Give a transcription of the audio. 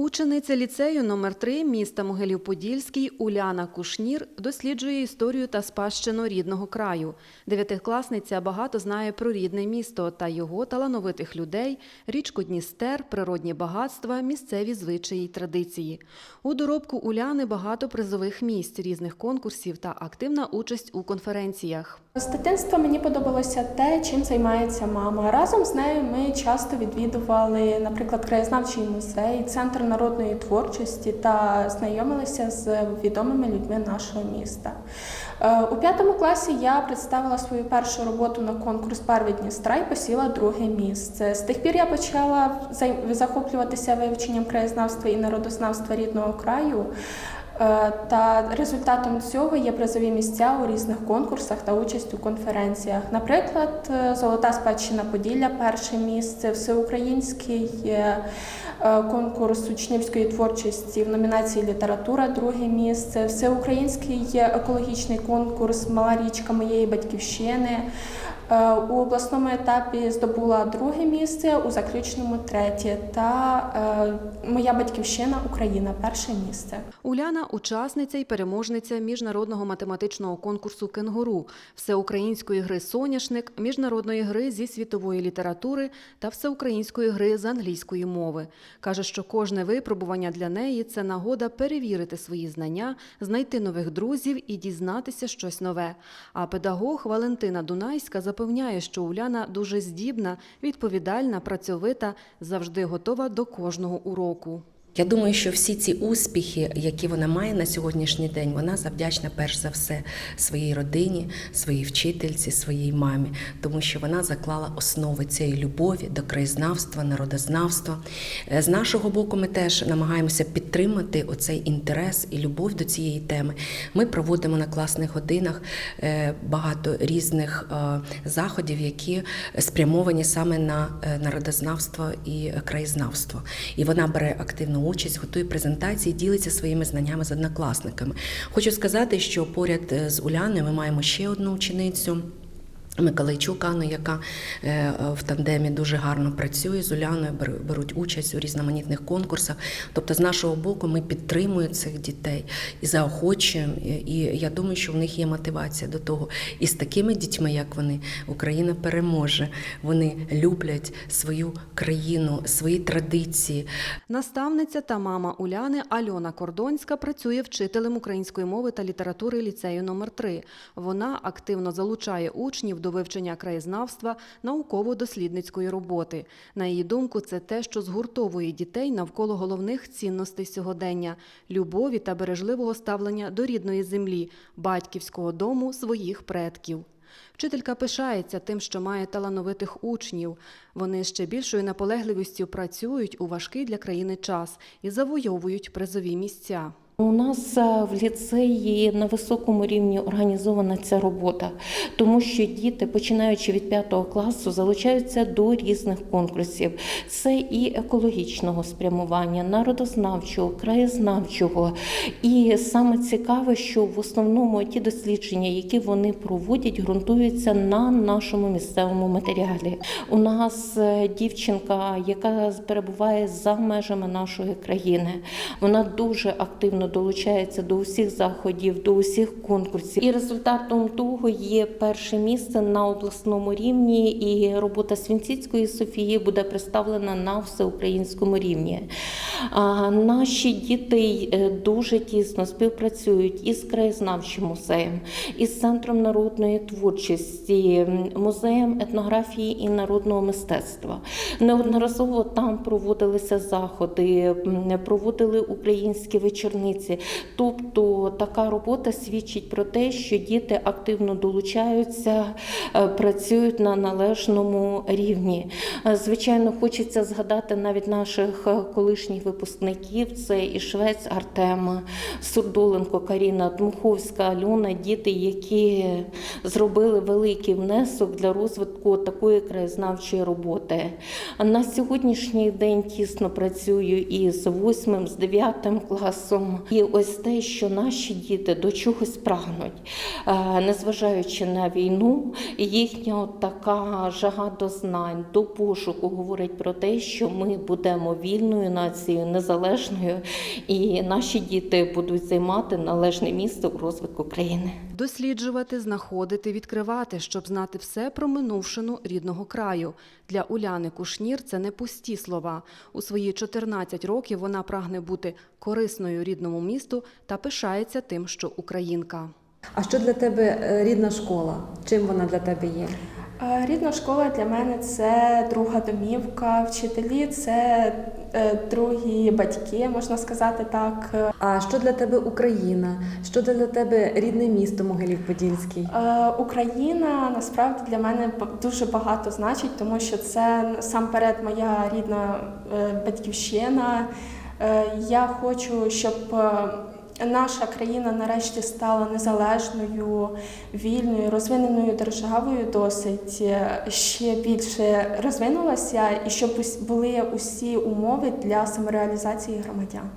Учениця ліцею номер 3 міста Могилів-Подільський Уляна Кушнір досліджує історію та спадщину рідного краю. Дев'ятикласниця багато знає про рідне місто та його талановитих людей, річку Дністер, природні багатства, місцеві звичаї й традиції. У доробку Уляни багато призових місць, різних конкурсів та активна участь у конференціях. З дитинства мені подобалося те, чим займається мама. Разом з нею ми часто відвідували, наприклад, краєзнавчий музей, центр народної творчості та знайомилися з відомими людьми нашого міста. Е, У п'ятому класі я представила свою першу роботу на конкурс Барви Дністра і посіла друге місце. З тих пір я почала захоплюватися вивченням краєзнавства і народознавства рідного краю. Е, Та результатом цього є призові місця у різних конкурсах та участь у конференціях. Наприклад, е, Золота спадщина Поділля перше місце, всеукраїнський е, конкурс учнівської творчості в номінації Література друге місце, всеукраїнський екологічний конкурс Мала річка моєї батьківщини. Е, У обласному етапі здобула друге місце, у заключному третє. Та е, моя батьківщина Україна перше місце. Уляна учасниця і переможниця міжнародного математичного конкурсу Кенгуру, всеукраїнської гри Соняшник, міжнародної гри зі світової літератури та всеукраїнської гри з англійської мови. Каже, що кожне випробування для неї це нагода перевірити свої знання, знайти нових друзів і дізнатися щось нове. А педагог Валентина Дунайська запевняє, що Уляна дуже здібна, відповідальна, працьовита, завжди готова до кожного уроку. Я думаю, що всі ці успіхи, які вона має на сьогоднішній день, вона завдячна перш за все своїй родині, своїй вчительці, своїй мамі, тому що вона заклала основи цієї любові до краєзнавства, народознавства. Е, З нашого боку, ми теж намагаємося підтримати оцей інтерес і любов до цієї теми. Ми проводимо на класних годинах е, багато різних е, заходів, які спрямовані саме на народознавство і краєзнавство. І вона бере активну участь, готує презентації, ділиться своїми знаннями з однокласниками. Хочу сказати, що поряд е, з Уляною ми маємо ще одну ученицю. Миколайчук Анну, яка е, в тандемі дуже гарно працює з Уляною, бер- беруть участь у різноманітних конкурсах. Тобто, з нашого боку, ми підтримуємо цих дітей і заохочуємо. І я думаю, що в них є мотивація до того. І з такими дітьми, як вони, Україна переможе. Вони люблять свою країну, свої традиції. Наставниця та мама Уляни Альона Кордонська працює вчителем української мови та літератури ліцею номер 3 Вона активно залучає учнів до вивчення краєзнавства, науково-дослідницької роботи. На її думку, це те, що згуртовує дітей навколо головних цінностей сьогодення любові та бережливого ставлення до рідної землі, батьківського дому своїх предків. Вчителька пишається тим, що має талановитих учнів. Вони ще більшою наполегливістю працюють у важкий для країни час і завойовують призові місця. У нас е, в ліцеї на високому рівні організована ця робота, тому що діти, починаючи від п'ятого класу, залучаються до різних конкурсів. Це і екологічного спрямування, народознавчого, краєзнавчого. І саме цікаве, що в основному ті дослідження, які вони проводять, ґрунтуються на нашому місцевому матеріалі. У нас е, дівчинка, яка перебуває за межами нашої країни, вона дуже активно долучається до усіх заходів, до усіх конкурсів. І результатом того є перше місце на обласному рівні, і робота Свінціцької Софії буде представлена на всеукраїнському рівні. А наші діти е, дуже тісно співпрацюють із краєзнавчим музеєм, із центром народної творчості, музеєм етнографії і народного мистецтва. Неодноразово там проводилися заходи, проводили українські вечорниці. Тобто така робота свідчить про те, що діти активно долучаються, е, працюють на належному рівні. Е, Звичайно, хочеться згадати навіть наших е, колишніх випускників. Це і Швець Артема, Сурдоленко Каріна, Дмуховська Альона, діти, які зробили великий внесок для розвитку такої краєзнавчої роботи. На сьогоднішній день тісно працюю і з 8, з 9 класом. І ось те, що наші діти до чогось прагнуть, е, незважаючи на війну, їхня от така жага до знань, до пошуку говорить про те, що ми будемо вільною нацією, незалежною, і наші діти будуть займати належне місце у розвитку країни. Досліджувати, знаходити, відкривати, щоб знати все про минувшину рідного краю. Для Уляни Кушнір це не пусті слова. У свої 14 років вона прагне бути корисною рідному місту та пишається тим, що українка. А що для тебе е, рідна школа? Чим вона для тебе є? Рідна школа для мене це друга домівка, вчителі це е, другі батьки, можна сказати так. А що для тебе Україна? Що для тебе рідне місто Могилів-Подільський? Україна насправді для мене дуже багато значить, тому що це насамперед моя рідна е, батьківщина. Е, Я хочу, щоб наша країна нарешті стала незалежною, вільною, розвиненою державою, досить е, ще більше розвинулася, і щоб були усі умови для самореалізації громадян.